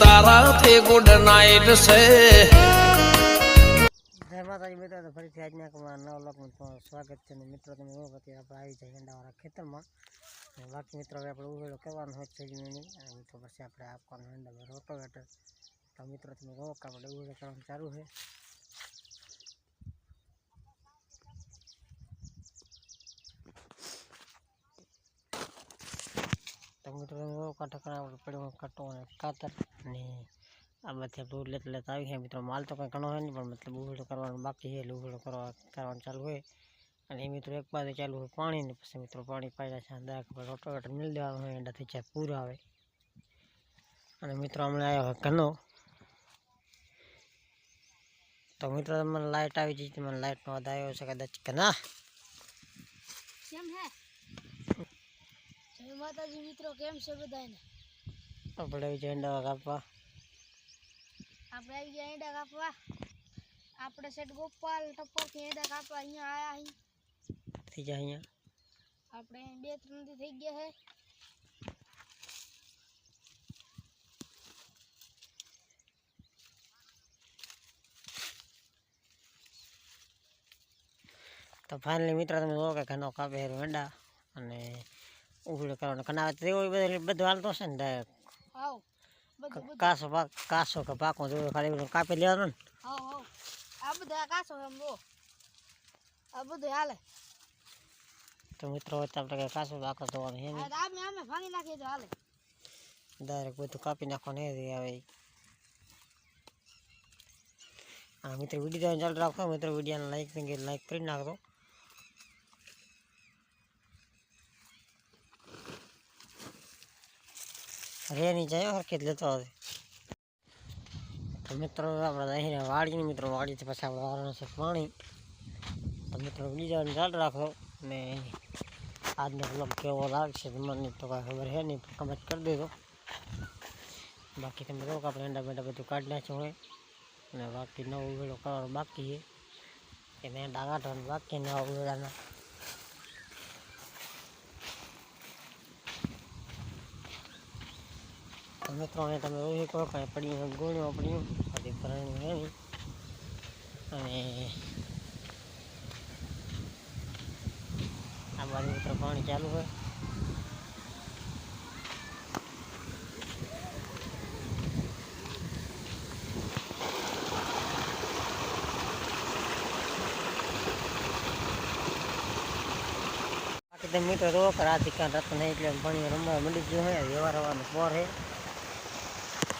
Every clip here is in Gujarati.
તારાથી ગુડ નાઇટ છે જય માતાજી મિત્રો તો ફરીથી આજના એક અમારા નવા લોકમાં તમારું સ્વાગત છે અને મિત્રો, તમે એવું હતી આપણે આવી જાય ઈંડાવાળા ખેતરમાં. અને બાકી મિત્રો, હવે આપણે ઉભેલો કરવાનો હોય છે જ નહીં અને મિત્રો પછી આપણે આપવાનો ઈંડા રોટોવેટર. તો મિત્રો, તમે કહો કે આપણે ઉભેલો કરવાનું ચાલુ છે. તો મિત્રો, તમે કહો કાંઠા કરા આપણે પડ્યો કાંટો અને કાતર. અને આ બધી દૂધ લેતા લેતા આવી છે મિત્રો. માલ તો કંઈ ઘણો હોય નહીં, પણ મતલબ ઉભેડો કરવાનું બાકી છે. એટલે કરવા કરવાનું ચાલુ હોય. અને એ મિત્રો એક બાજુ ચાલુ હોય પાણી ને પછી મિત્રો પાણી પાડ્યા છે. અંદર રોટોવેટર મિલ દેવાનું હોય, એનાથી ચાય પૂરો આવે. અને મિત્રો હમણાં આવ્યો હોય ઘણો તો મિત્રો તમને લાઇટ આવી જઈ મને લાઇટનો અવાજ આવ્યો છે કદાચ ઘણા કેમ હે? માતાજી મિત્રો, કેમ છે બધાને આપણે આવી જાય ઈંડા કાપવા. આપણે આવી ગયા ઈંડા કાપવા. આપણે સેટ ગોપાલ ટપ્પરથી ઈંડા કાપવા અહીંયા આયા અહીં થઈ જાય અહીંયા. આપણે બે ત્રણ દી થઈ ગયા હે. તો ફાઇનલી મિત્રો તમે જોવો કે ઘણો કાપે હેર ઈંડા અને ઉઘડો કરવાનો. કનાવે તો બધું હાલતો હશે ને ડાયરેક્ટ બધું કાસો કાસો કે પાકો જો ખાલી કાપી લેવાનો ને. હાવ હાવ આ બધું કાસો એમ જો આ બધું હાલે. તો મિત્રો આપણે કાસો પાકો ધોવાનું હે ને આમે આમે ભાંગી નાખીએ તો હાલે. ડાયરેક્ટ બધું કાપી નાખવાનું રહી આવે આ મિત્રો વીડિયો ચાલુ રાખો. મિત્રો વિડીયોને લાઈક લાઈક કરી નાખજો. રે નહીં જાય જ લેતો આવે. તો મિત્રો આપણે અહીં વાડીને મિત્રો વાડીથી પછી આપણે વાળવાનું પાણી. તો મિત્રો બીજાને ચાલ રાખો ને આજનો બ્લોગ કેવો લાગશે મને તો કાંઈ ખબર છે નહીં કમેન્ટ કરી દેજો. બાકી તમે કહો કે આપણે એંડા બેંડા બધું કાઢી નાખ્યું હોય અને બાકી નવો વેળો કરવાનો બાકી છે. એને કાઢવાનું બાકી નવા વેળાના તો મિત્રોને તમે એવું કહો કાંઈ પડ્યું ગુણ્યું પડ્યું બધી ભરણ્યું રહેવી અને આ બાજુ મિત્રો પાણી ચાલુ હોય. બાકી તમે મિત્રો રો કર આ દીકા રત નહીં એટલે ભણી રમવા મંડી ગયો હોય, વ્યવહાર આવવાનું પોર હે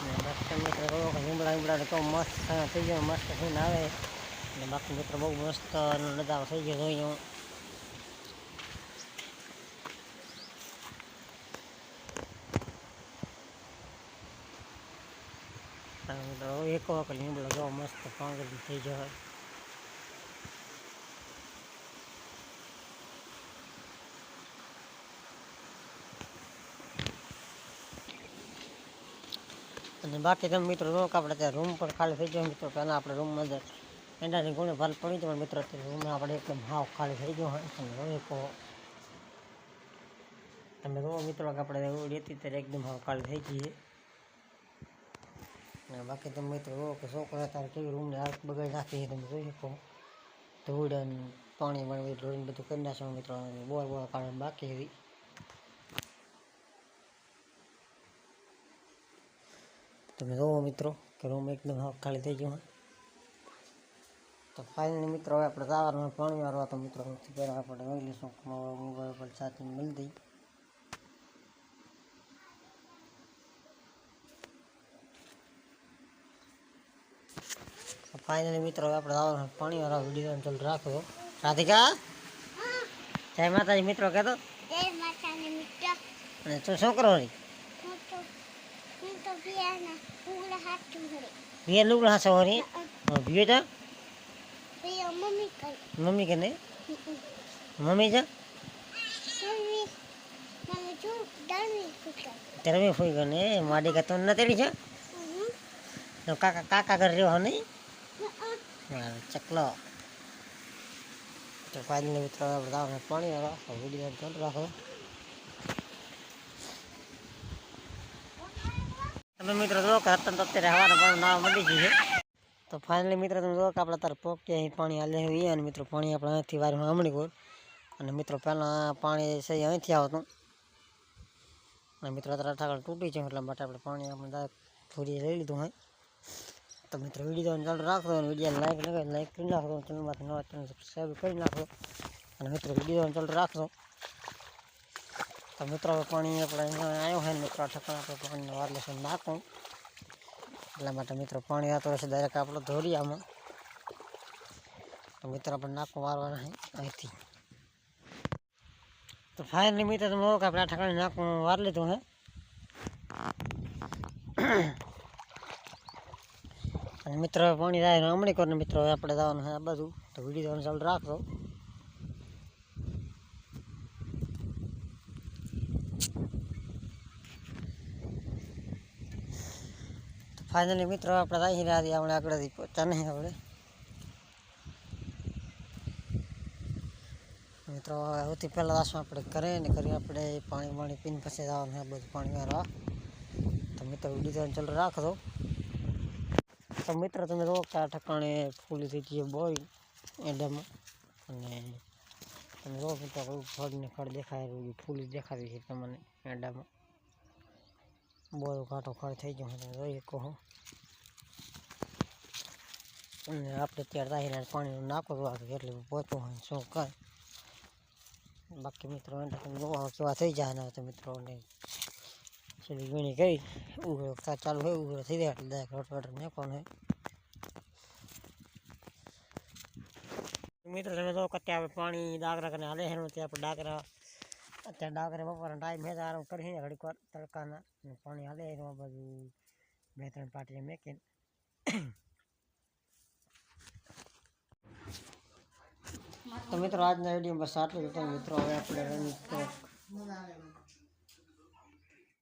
ને મિત્ર કહો કે લીમડા લીમડા તો મસ્ત થઈ ગયો, મસ્ત થઈને આવે. અને બાકી મિત્રો બહુ મસ્ત નજારો થઈ ગયો જોઈ હું એક વખત લીમડો જો મસ્ત પાંગડી થઈ જાય અને બાકી તમે મિત્રો જો આપણે ત્યાં રૂમ પણ ખાલી થઈ ગયો મિત્રો પહેલાં આપણે રૂમમાં અંદર એંડાની ગુણે ભાર પડી પણ મિત્રો અત્યારે રૂમમાં આપણે એકદમ હાવ ખાલી થઈ ગયો હોય. તમે જોઈ કહો તમે જુઓ મિત્રો કે આપણે રહેતી ત્યારે એકદમ હાવ ખાલી થઈ જઈએ. અને બાકી તમે મિત્રો જુઓ કે છોકરા તારે કેવી રૂમને હાથ બગાડી નાખી તમે જોઈ શકો. ધૂળ અને પાણી વાળી ઢોળીને બધું કરી નાખવાનું મિત્રો. બોર બોર કાઢવાનું બાકી હતી. તમે જોવો મિત્રો કે રૂમ એકદમ હાવ ખાલી થઈ ગયો તો ફાઇનલી મિત્રો હવે આપણે જવાનું પાણી વાળવા તો મિત્રો સૌથી પહેલાં આપણે લઈશું મોબાઈલ પર ચાર્જિંગ મળી દઈ ફાઇનલી મિત્રો હવે આપણે જવાનું પાણી વાળા વીડિયો ચાલુ રાખો રાધિકા? જય માતાજી મિત્રો કહેતો જય માતાજી મિત્ર. અને તું શું કરો રી હું તો હું તો? પિયાના ઉગલા હાથ ઘરે ભીએ લુગડા मम्मी મને જો દાણી કુકા ત્યારે મેં ફોઈ ગયો ને માડી કા તો ન તેડી છે? તો કાકા કાકા ઘર રહ્યો હો હા, ચકલો. તો ફાઇનલી મિત્રો જવાનું પાણી રાખો વીડિયો ચાલુ રાખો. તો મિત્રો જો કે તો અત્યારે હવાના પણ નાવા મળી ગયું છે. તો ફાઇનલી મિત્રો તમે જો કે આપણે તાર પોકે અહીં પાણી હાલે હોઈએ અને મિત્રો પાણી આપણે અહીંથી વારમાં હમણી ગયું. અને મિત્રો પહેલાં પાણી છે અહીંથી આવતું. અને મિત્રો અત્યારે અઠાકડ તૂટી છે એટલા માટે આપણે પાણી આપણે થોડી લઈ લીધું હોય તો મિત્રો વીડિયો ચાલુ રાખો અને વીડિયો લાઈક લાઈક કરી નાખો. ચેનલમાંથી નવા ચેનલ સબસ્ક્રાઈબ કરી નાખો. અને મિત્રો વીડિયો ચાલુ રાખજો. તો મિત્રો પાણી આપણે અહીંયા આવ્યો હોય મિત્રો, આ આપણે પાણીને વાર છે નાખું. એટલા માટે મિત્રો પાણી આવતો રહેશે ડાયરેક્ટ આપણે ધોરિયામાં તો મિત્રો આપણે નાખું વારવાના છે અહીંથી. તો ફાઇનલી મિત્રો તમે કે આપણે આ ઠકાણે નાખું, વાર લીધું હે અને મિત્રો પાણી જાય હમણાં કરીને મિત્રો આપણે જવાનું છે આ બધું તો વીડિયો ચાલુ રાખજો. ફાઇનલી મિત્રો આપણે આવી રહ્યા છીએ આપણે આગળથી પહોંચતા નહીં આપણે. મિત્રો સૌથી પહેલાં દાસમાં આપણે કરે ને કરી આપણે પાણી પાણી પીને પછી જવાનું છે બધું પાણી મારવા તો મિત્રો વીડિયો ચાલુ રાખજો. તો મિત્રો, તમે જો કે આ ઠકાણે ફૂલ થઈ ગઈ બોય એડામાં. અને તમે જો મિત્રો ફળને ફળ દેખાય એવું ફૂલ દેખાતી છે તમને એડામાં. બોયો કાંટો ખડ થઈ ગયો તમે જોઈ શકો છો અને આપણે ત્યારે રાહીને પાણીનું નાખો તો એટલે પહોંચવું હોય શું કાંઈ બાકી મિત્રો એને તમે જોવા કેવા થઈ જાય ને તો મિત્રોને છેલ્લી વીણી ગઈ ઉઘડો ચાલુ હોય, ઉઘડો થઈ જાય એટલે દાયક રોટવાટર નાખવાનું હોય. મિત્રો તમે જો કે અત્યારે પાણી ડાગરા કરીને હાલે છે ને ત્યાં આપણે ડાગરા અત્યારે ડાકરે બપોરનો ટાઈમ છે આરામ કરીને ઘડીક વાર તડકાના. પાણી હાલે એમાં બધું. બે ત્રણ પાટીએ મેકીને. તો મિત્રો, આજના વીડિયો બસ આટલું જ. મિત્રો, હવે આપણે રનિંગ